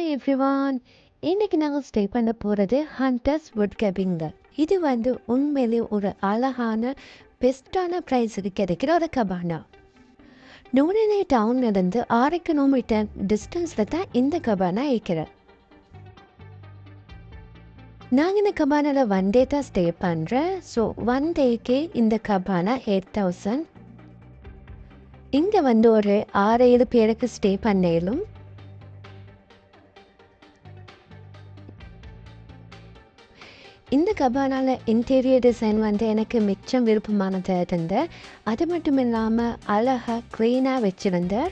Hi everyone இன்னைக்கு நாங்கள் stay பண்ண போகிறது ஹண்டர்ஸ் வுட் கேபிங்க இது வந்து உண்மையிலே ஒரு அழகான பெஸ்ட்டான ப்ரைஸுக்கு கிடைக்கிற ஒரு கபானா நூலினை டவுன்லேருந்து ஆறு கிலோமீட்டர் டிஸ்டன்ஸில் தான் இந்த கபானா இருக்கிறேன் நாங்கள் இந்த கபானாவில் ஒன் டே தான் ஸ்டே பண்ணுறேன் ஸோ ஒன் டேக்கே இந்த கபானா எயிட் தௌசண்ட் இங்கே வந்து ஒரு ஆறு ஏழு பேருக்கு ஸ்டே பண்ணேலும் இந்த கபானால இன்டீரியர் டிசைன் வந்து எனக்கு மிச்சம் விருப்பமானதாக இருந்த அது மட்டும் இல்லாமல் அழகாக க்ளீனாக வச்சுருந்தேன்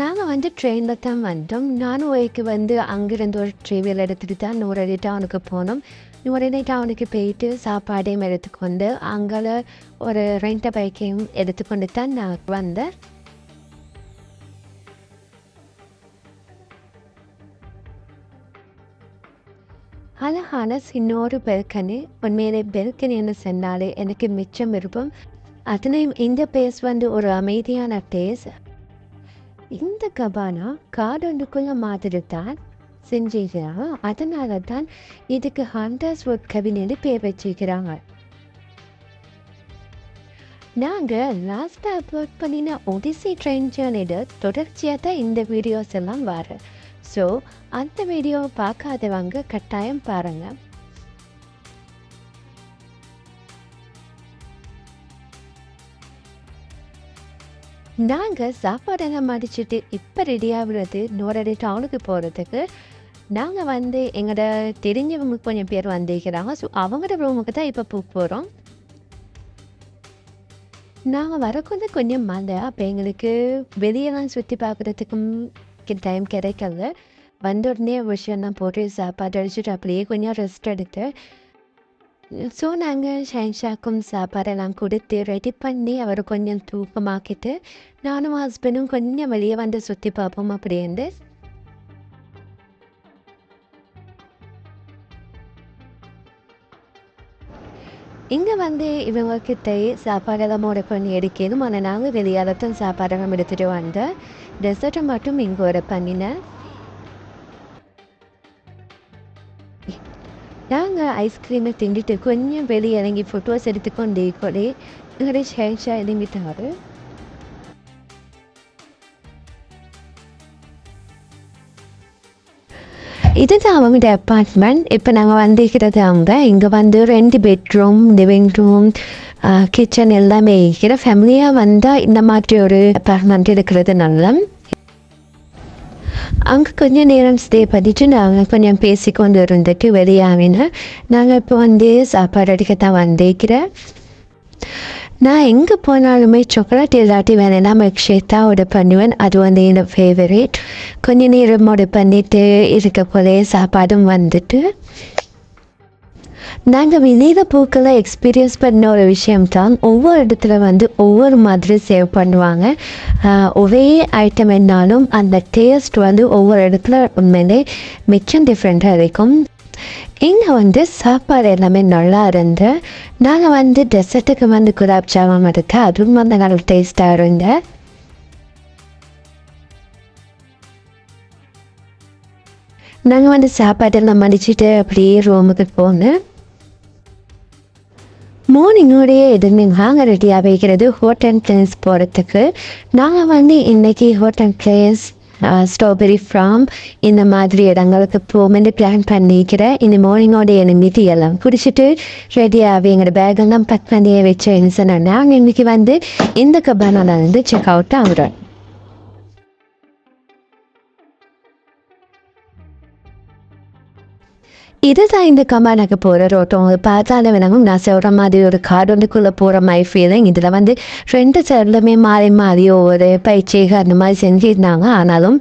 நாங்கள் வந்து ட்ரெயினில் தான் வந்தோம். நானும் ஒய்க்கு வந்து அங்கேருந்து ஒரு ட்ரீவியல் எடுத்துகிட்டு தான் நூறடி டவுனுக்கு போனோம். நூறடி டவுனுக்கு போயிட்டு சாப்பாடையும் எடுத்துக்கொண்டு அங்கே ஒரு ரெண்டை பைக்கையும் எடுத்துக்கொண்டு தான் நான் வந்தேன். அழகான சின்னோரு பெல்கனி உண்மையிலே பெல்கனின்னு சொன்னாலே எனக்கு மிச்சம் விருப்பம். அதனையும் இந்த பேஸ் வந்து ஒரு அமைதியான டேஸ் இந்த கபானா காடொன்றுக்குள்ள மாதிரி தான் செஞ்சிருக்கிறாங்க. அதனால தான் இதுக்கு ஹண்டர்ஸ் ஒர்க் கபினு பேர் வச்சிருக்கிறாங்க. நாங்கள் லாஸ்ட்டாக அப்லோட் பண்ணின ஒடிசி ட்ரெயின் ஜேர்னியோட தொடர்ச்சியாக தான் இந்த வீடியோஸ் எல்லாம் வரேன் ஸோ அந்த வீடியோவை பார்க்காதவங்க கட்டாயம் பாருங்கள் நாங்கள் சாப்பாடெல்லாம் மடிச்சுட்டு இப்போ ரெடியாகிறது நோரடி டவுனுக்கு போகிறதுக்கு நாங்கள் வந்து எங்களோட தெரிஞ்சவங்களுக்கு கொஞ்சம் பேர் வந்திருக்கிறாங்க. ஸோ அவங்களோட ரூமுக்கு தான் இப்போ போக போகிறோம் நாங்கள் வரக்குள்ள கொஞ்சம் மழை அப்போ எங்களுக்கு வெளியெல்லாம் சுற்றி பார்க்குறதுக்கும் டைம் கிடைக்கல. வந்த உடனே விஷயம்லாம் போட்டு சாப்பாடு அடிச்சுட்டு அப்படியே கொஞ்சம் ரெஸ்ட் எடுத்து ஸோ நாங்கள் ஷைன்ஷாக்கும் சாப்பாடெல்லாம் கொடுத்து ரெடி பண்ணி அவரை கொஞ்சம் தூக்கமாக்கிட்டு நானும் ஹஸ்பண்டும் கொஞ்சம் வெளியே வந்து சுற்றி பார்ப்போம் அப்படின்ட்டு இங்கே வந்து இவங்கக்கிட்ட சாப்பாடெல்லாம் ஆர்டர் பண்ணி எடுக்கணும். ஆனால் நாங்கள் வெளியால் சாப்பாடெல்லாம் எடுத்துகிட்டு வந்தேன் டெசர்ட்டை மட்டும் இங்கே ஒரு பண்ணினேன். ஐஸ்கிரீமை திண்டிட்டு கொஞ்சம் வெளியே இறங்கி ஃபோட்டோஸ் எடுத்துக்கொண்டே கூட எங்களுடைய இறங்கிட்டாரு இதுதான் அவங்களோட அப்பார்ட்மெண்ட் இப்போ நாங்கள் வந்திருக்கிறது அவங்க இங்கே வந்து ரெண்டு பெட்ரூம் லிவிங் ரூம் கிச்சன் எல்லாமே இருக்கிற ஃபேமிலியாக வந்தால் இந்த மாதிரி ஒரு அப்பார்ட்மெண்ட் இருக்கிறது நல்ல அங்கே கொஞ்சம் நேரம் ஸ்டே பண்ணிட்டு நாங்கள் கொஞ்சம் பேசிக்கொண்டு இருந்துட்டு வெளியாகினேன் நாங்கள் இப்போ வந்து சாப்பாடு அடிக்க தான் வந்திருக்கிறேன் நான் எங்கே போனாலுமே சாக்லேட் இல்லாட்டி வேணும்னா மில்க் ஷேக் தான் ஆர்டர் பண்ணுவேன். அது வந்து என்னோட ஃபேவரேட் கொஞ்ச நேரம் ஆர்டர் பண்ணிட்டு இருக்க போலே சாப்பாடும் வந்துட்டு. நாங்கள் வெளியில் பூக்களை எக்ஸ்பீரியன்ஸ் பண்ண ஒரு விஷயம் தான் ஒவ்வொரு இடத்துல வந்து ஒவ்வொரு மாதிரி சேவ் பண்ணுவாங்க. ஒரே ஐட்டம் என்னாலும் அந்த டேஸ்ட் வந்து ஒவ்வொரு இடத்துல உண்மையிலே மிச்சம் டிஃப்ரெண்ட்டாக இருக்கும். இங்கே வந்து சாப்பாடு எல்லாமே நல்லா இருந்து. நாங்கள் வந்து டெசர்ட்டுக்கு வந்து குலாப் ஜாமுன் எடுக்க அதுவும் வந்து நல்ல டேஸ்ட்டாக இருந்த. நாங்கள் வந்து சாப்பாடெல்லாம் மடிச்சுட்டு அப்படியே ரூமுக்கு போனேன் மார்னிங்கோடைய எதுவுமே நாங்கள் ரெடியாக வைக்கிறது அண்ட் பிளேஸ் போகிறதுக்கு நாங்கள் வந்து இன்றைக்கி ஹோட்டல் பிளேஸ் ஸ்ட்ராபெரி ஃபார்ம் இந்த மாதிரி இடங்களுக்கு போகும்போது பிளான் பண்ணிக்கிறேன் இந்த மார்னிங்கோட எனக்கு எல்லாம் குடிச்சிட்டு ரெடியாகி எங்களோட பேகெல்லாம் பேக் பண்ணியே வச்சேன்னு சொன்னேன் நாங்கள் இன்றைக்கி வந்து இந்த கபானால வந்து செக் அவுட் ஆகுறோம். இதுதான் இந்த நாங்கள் போகிற ரோட்டம் பார்த்தாலே வேணாலும் நான் சொல்கிற மாதிரி ஒரு கார்டனுக்குள்ளே போகிற மாதிரி ஃபீலிங் இதில் வந்து ரெண்டு சைட்லுமே மாறி மாறி ஒவ்வொரு பயிற்சிகள் அந்த மாதிரி செஞ்சிருந்தாங்க. ஆனாலும்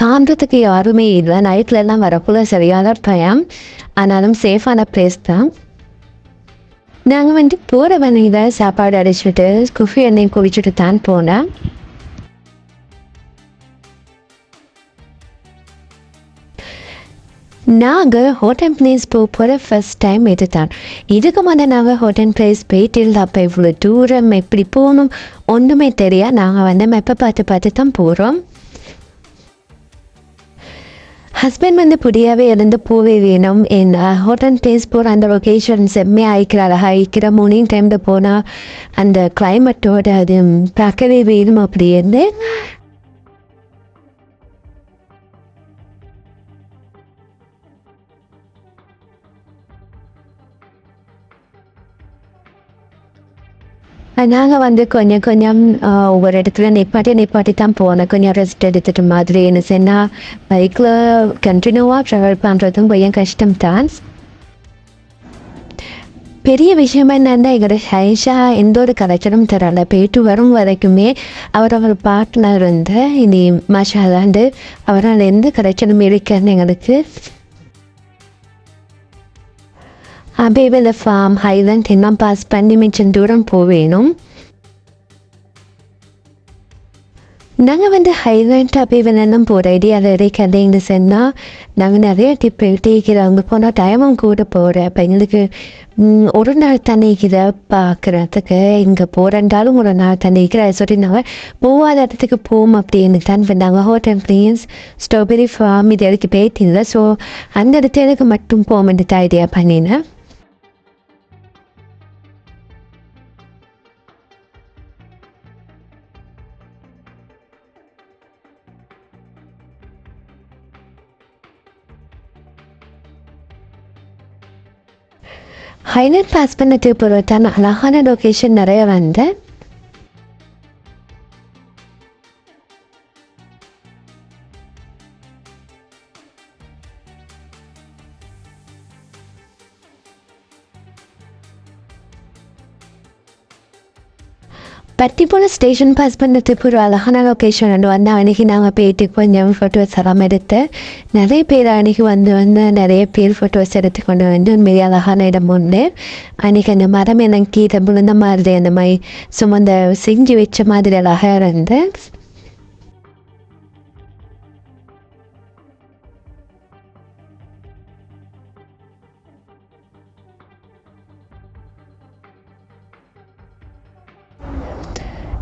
காண்றதுக்கு யாருமே இல்லை. நைட்ல எல்லாம் வரக்குள்ள சரியான பயம் ஆனாலும் சேஃபான பிளேஸ் தான். நாங்கள் வந்து போகிற வழியில் சாப்பாடு அடிச்சுட்டு குஃபி எண்ணெய் குவிச்சுட்டு தான் போனேன். நாங்கள் ஹோட்டல் பிளேஸ் போக போகிற ஃபஸ்ட் டைம் இது தான் இதுக்கு முன்னே நாங்கள் ஹோட்டல் பிளேஸ் போயிட்டு அப்போ இவ்வளோ தூரம் எப்படி போகணும்? ஒன்றுமே தெரியாது நாங்கள் வந்து மெப்பை பார்த்து பார்த்து தான் போகிறோம் ஹஸ்பண்ட் வந்து புதியாகவே இருந்து போவே வேணும். என் ஹோட்டல் பிளேஸ் போகிற அந்த லொக்கேஷன் செம்மையாக ஆயிக்கிற அழகாக ஆயிக்கிற மார்னிங் டைமில் போனால் அந்த கிளைமேட்டோட அது பார்க்கவே வேணும் அப்படி இருந்து நாங்கள் வந்து கொஞ்சம் கொஞ்சம் ஒவ்வொரு இடத்துல நிப்பாட்டி நிப்பாட்டி தான் போனோம் கொஞ்சம் ரெஸ்ட் எடுத்துட்டு மாதிரி என்ன சொன்னால் பைக்கில் கண்டினியூவாக ட்ராவல் பண்ணுறதும் கொஞ்சம் கஷ்டம் தான் பெரிய விஷயம் என்னன்னா எங்களோட ஹைஷா எந்த ஒரு கலைச்சலும் தரல போயிட்டு வரும் வரைக்குமே அவர் அவர் பார்ட்னர் வந்து இனி மஷாலாண்டு அவரால் எந்த கலைச்சலும் இருக்குன்னு எங்களுக்கு அபேவில் ஃபார்ம் ஹைலண்ட் எல்லாம் பாஸ் பண்ணி மிச்சம் தூரம் போவேணும் நாங்கள் வந்து ஹைலண்ட் அபேவெல்லாம் போகிற ஐடியாவில் இருக்காதுன்னு சொன்னால் நாங்கள் நிறைய டிப் எடுத்துக்கிறோம் அங்கே போனால் டைமும் கூட போகிறேன் அப்போ எங்களுக்கு ஒரு நாள் தண்ணிக்கிற பார்க்குறதுக்கு இங்கே போகிறண்டாலும் ஒரு நாள் தண்ணிக்கிற சொல்லி நாங்கள் போகாத இடத்துக்கு போவோம் அப்படின்னு தான் பண்ணாங்க ஹோட்டல் ப்ளீஸ் ஸ்ட்ராபெரி ஃபார்ம் இது எனக்கு இல்லை ஸோ அந்த இடத்துக்கு மட்டும் போக ஐடியா பண்ணினேன் ஹைலைட் பாஸ் பண்ணதுக்கு பிறகு அழகான லொக்கேஷன் நிறைய வந்து. பட்டிப்போல ஸ்டேஷன் பாஸ் பண்ணுறதுக்கு ஒரு அழகான லொக்கேஷன் வந்து வந்து அன்றைக்கி நாங்கள் போயிட்டு கொஞ்சம் ஃபோட்டோஸ் எல்லாம் எடுத்து. நிறைய பேர் அன்றைக்கி வந்து வந்து நிறைய பேர் ஃபோட்டோஸ் எடுத்து கொண்டு வந்து உண்மையாக அழகான இடம் உண்டு. அன்றைக்கி அந்த மரம் எனக்கு கீழே விழுந்த மாதிரி அந்த மாதிரி சும்மா அந்த செஞ்சு வச்ச மாதிரி அழகாக இருந்து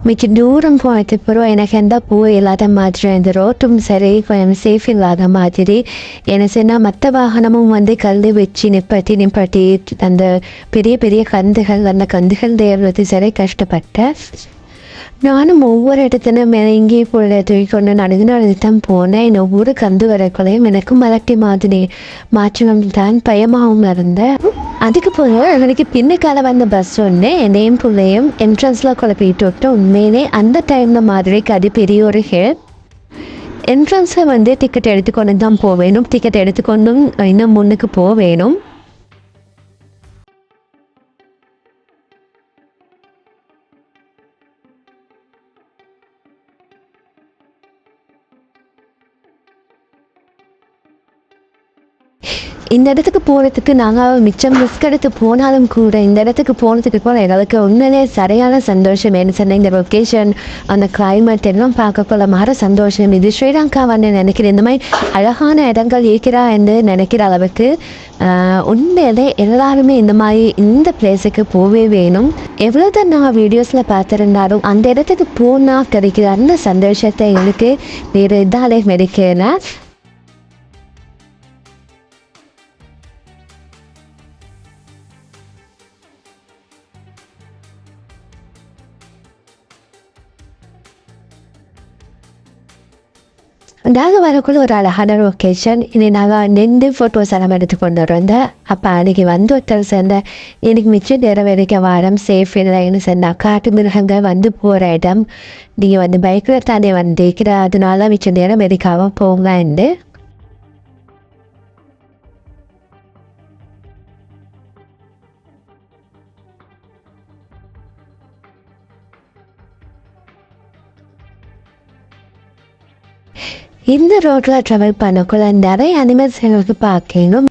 மிச்ச தூரம் போனதுக்கப்புறம் எனக்கு எந்த பூ இல்லாத மாதிரி இந்த ரோட்டும் சரி கொஞ்சம் சேஃப் இல்லாத மாதிரி என்ன சொன்னால் மற்ற வாகனமும் வந்து கல் வச்சு நிப்பாட்டி நிப்பாட்டி அந்த பெரிய பெரிய கந்துகள் அந்த கந்துகள் தேர்றது சரி கஷ்டப்பட்டேன் நானும் ஒவ்வொரு இடத்துலையும் இறங்கி போல தூக்கிக்கொண்டு நடந்து நடந்து தான் போனேன் என் ஒவ்வொரு கந்து வரக்குள்ளையும் எனக்கும் மலட்டி மாதிரி மாற்றம் தான் பயமாகவும் இருந்தேன் அதுக்கு போல எனக்கு பின்னுக்கால வந்த பஸ் ஒன்று என்னையும் பிள்ளையும் என்ட்ரன்ஸில் குழப்பிட்டு விட்டோம் உண்மையிலே அந்த டைமில் மாதிரி அது பெரிய ஒரு ஹெல்ப் என்ட்ரன்ஸில் வந்து டிக்கெட் எடுத்துக்கொண்டு தான் போவேணும் டிக்கெட் எடுத்துக்கொண்டும் இன்னும் முன்னுக்கு போவேணும் இந்த இடத்துக்கு போகிறதுக்கு நாங்கள் மிச்சம் ரிஸ்க் எடுத்து போனாலும் கூட இந்த இடத்துக்கு போனதுக்கு போகிற எங்களுக்கு உண்மையிலே சரியான சந்தோஷம். என்ன சொன்ன இந்த லொக்கேஷன் அந்த கிளைமேட் எல்லாம் பார்க்கக்குள்ள மாற சந்தோஷம். இது ஸ்ரீலங்கா வந்து நினைக்கிறேன். இந்த மாதிரி அழகான இடங்கள் இருக்கிறா என்று நினைக்கிற அளவுக்கு உண்மையிலே எல்லாருமே இந்த மாதிரி இந்த பிளேஸுக்கு போவே வேணும். எவ்வளோ தான் நான் வீடியோஸில் பார்த்துருந்தாலும் அந்த இடத்துக்கு போனால் கிடைக்கிற அந்த சந்தோஷத்தை எங்களுக்கு வேறு இதாலே மெடிக்கல நாங்கள் வரக்குள்ள ஒரு அழகான லொக்கேஷன் இனி நாங்கள் நின்று ஃபோட்டோஸ் எல்லாம் எடுத்து கொண்டு வந்தோம் அப்போ அன்றைக்கி வந்து ஒருத்தர் சேர்ந்த எனக்கு மிச்சம் நேரம் வரைக்கும் வாரம் சேஃப் இல்லைன்னு சொன்னால் காட்டு மிருகங்கள் வந்து போகிற இடம். நீங்கள் வந்து பைக்கில் தானே வந்திருக்கிற அதனால மிச்சம் நேரம் வரைக்காம போங்கன்னு இந்த ரோட்டில் ட்ராவல் பண்ணக்குள்ள நிறைய அனிமல்ஸ் எங்களுக்கு பார்க்கணும்.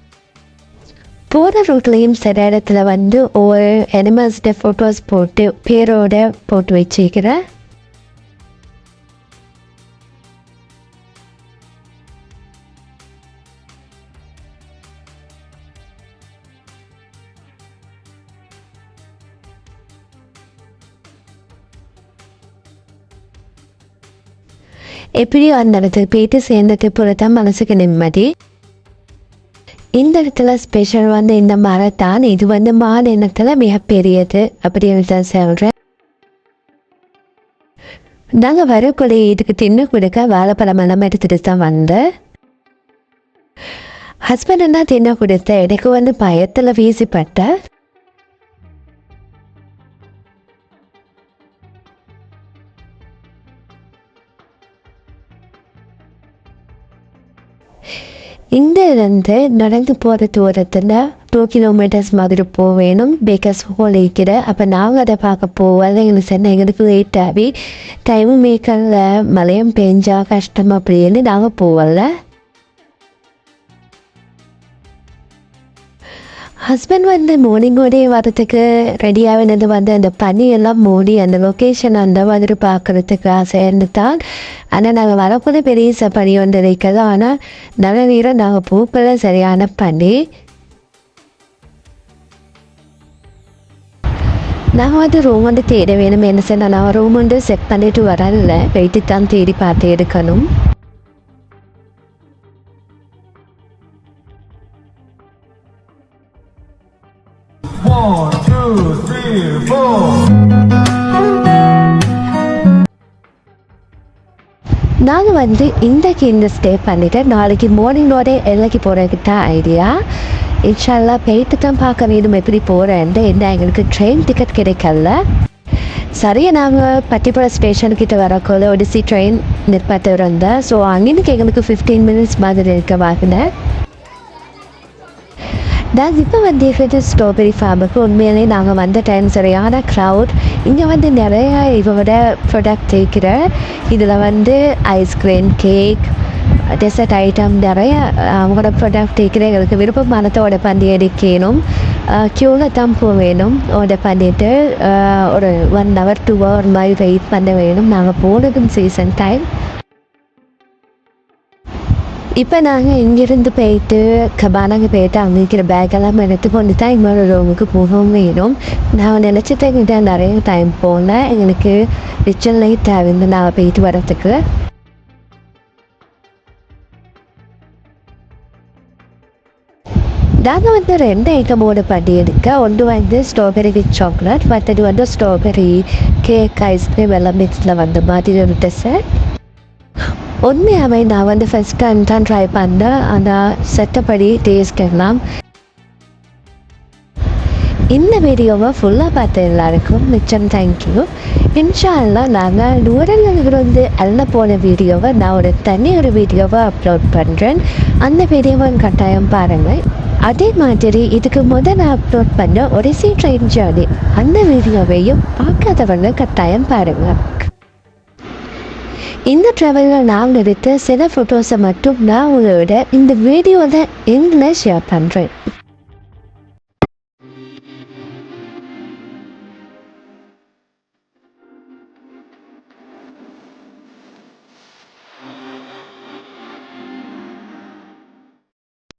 போகிற ரூட்லேயும் சில இடத்துல வந்து ஒவ்வொரு அனிமல்ஸ்ட ஃபோட்டோஸ் போட்டு பேரோட போட்டு வச்சுக்கிறேன். எப்படி அந்த இடத்துக்கு போயிட்டு சேர்ந்துட்டு போகிறதான் மனசுக்கு நிம்மதி. இந்த இடத்துல ஸ்பெஷல் வந்து இந்த மரத்தான் இது வந்து மாநிலத்தில் மிகப்பெரியது அப்படின்னு தான் சொல்கிறேன் நாங்கள் வரக்குள்ளே இதுக்கு தின்னு கொடுக்க வாழைப்பழம் எல்லாம் எடுத்துகிட்டு தான் வந்தேன் ஹஸ்பண்ட் என்ன தின்ன கொடுத்த எனக்கு வந்து பயத்தில் வீசிப்பட்ட. இங்கேருந்து நடந்து போகிற தூரத்தில் டூ கிலோமீட்டர்ஸ் மாதிரி போக வேணும் பேக்கர்ஸ் ஹோல் இருக்கிற அப்போ நாங்கள் அதை பார்க்க போவோம். எங்களுக்கு சென்னை எங்களுக்கு லேட் ஆகி டைம் மேக்கரில் மழையும் பெஞ்சா கஷ்டம் அப்படின்னு நாங்கள் போகல ஹஸ்பண்ட் வந்து மார்னிங்கோடே வரத்துக்கு ரெடியாகினது வந்து அந்த பனியெல்லாம் மூடி அந்த லொக்கேஷன் அந்த மாதிரி பார்க்குறதுக்கு ஆசைன்னு தான் ஆனால் நாங்கள் வரப்போது பெரிய ச பனி ஒன்று இருக்குது. ஆனால் நல்ல நேரம் நாங்கள் பூக்களை சரியான பனி. நான் வந்து ரூம் வந்து தேட வேணும் என்ன சார் நான் ரூம் வந்து செட் பண்ணிட்டு வரல. வெயிட்டு தான் தேடி பார்த்து எடுக்கணும். One, two, three, four. நாங்கள் வந்து இன்றைக்கு இந்த ஸ்டே பண்ணிவிட்டு நாளைக்கு மார்னிங்கோட எல்லைக்கு போகிறதுக்கு தான் ஐடியா இன்ஷால்லா போயிட்டு தான் பார்க்க வேண்டும் எப்படி போகிறேன்ட்டு என்ன எங்களுக்கு ட்ரெயின் டிக்கெட் கிடைக்கல. சரியாக நாங்கள் பட்டிப்புற ஸ்டேஷன்கிட்ட வரக்குள்ள ஒடிசி ட்ரெயின் நிற்பாட்டு இருந்தேன் ஸோ அங்கேருந்து எங்களுக்கு ஃபிஃப்டீன் மினிட்ஸ் மாதிரி இருக்க வாங்கினேன் நாங்கள் இப்போ வந்து இருக்கிறது ஸ்ட்ராபெரி ஃபார்முக்கு உண்மையிலே நாங்கள் வந்த டைம் சரியான க்ரௌட் இங்கே வந்து நிறையா இவரோட ப்ராடக்ட் இருக்கிற இதில் வந்து ஐஸ்கிரீம் கேக் டெசர்ட் ஐட்டம் நிறைய அவங்களோட ப்ராடக்ட் இருக்கிற எங்களுக்கு விருப்பமானதோட பண்ணி எடுக்கணும் க்யூவில் தான் போக வேணும் ஆர்டர் பண்ணிவிட்டு ஒரு ஒன் ஹவர் டூ ஹவர் மாதிரி வெயிட் பண்ண வேணும் நாங்கள் போனதும் சீசன் டைம் இப்போ நாங்கள் இங்கேருந்து போயிட்டு கபானாங்க போயிட்டு அங்கே இருக்கிற பேக்கெல்லாம் எடுத்து கொண்டு தான் எங்களோட ரூமுக்கு போகவும் வேணும் நான் நினச்சிட்டேங்கிட்ட நிறைய டைம் போனேன் எங்களுக்கு ரிச்சல் லைட் தேவைந்து நான் போயிட்டு வரத்துக்கு நாங்கள் வந்து ரெண்டு ஐட்டமோட பண்ணி எடுக்க ஒன்று வந்து ஸ்ட்ராபெரி வித் சாக்லேட் மற்றது வந்து ஸ்ட்ராபெரி கேக் ஐஸ்கிரீம் எல்லாம் மிக்ஸில் வந்த மாதிரி ஒரு டெசர்ட் உண்மையாகவே நான் வந்து ஃபஸ்ட் டைம் தான் ட்ரை பண்ணேன் ஆனால் செட்டப்படி டேஸ்ட் எல்லாம். இந்த வீடியோவை ஃபுல்லாக பார்த்த எல்லாருக்கும் மிச்சம் தேங்க்யூ இன்ஷா நாங்கள் நூறலிருந்து அல்ல போன வீடியோவை நான் ஒரு தனி ஒரு வீடியோவை அப்லோட் பண்ணுறேன் அந்த வீடியோவை கட்டாயம் பாருங்கள் அதே மாதிரி இதுக்கு முதல் நான் அப்லோட் பண்ண ஒரிசி ட்ரெயின் ஜேர்னி அந்த வீடியோவையும் பார்க்காதவங்க கட்டாயம் பாருங்கள் இந்த ட்ராவலில் நான் எடுத்த சில ஃபோட்டோஸை மட்டும் நான் உங்களோட இந்த வீடியோவில் எங்களை ஷேர் பண்ணுறேன்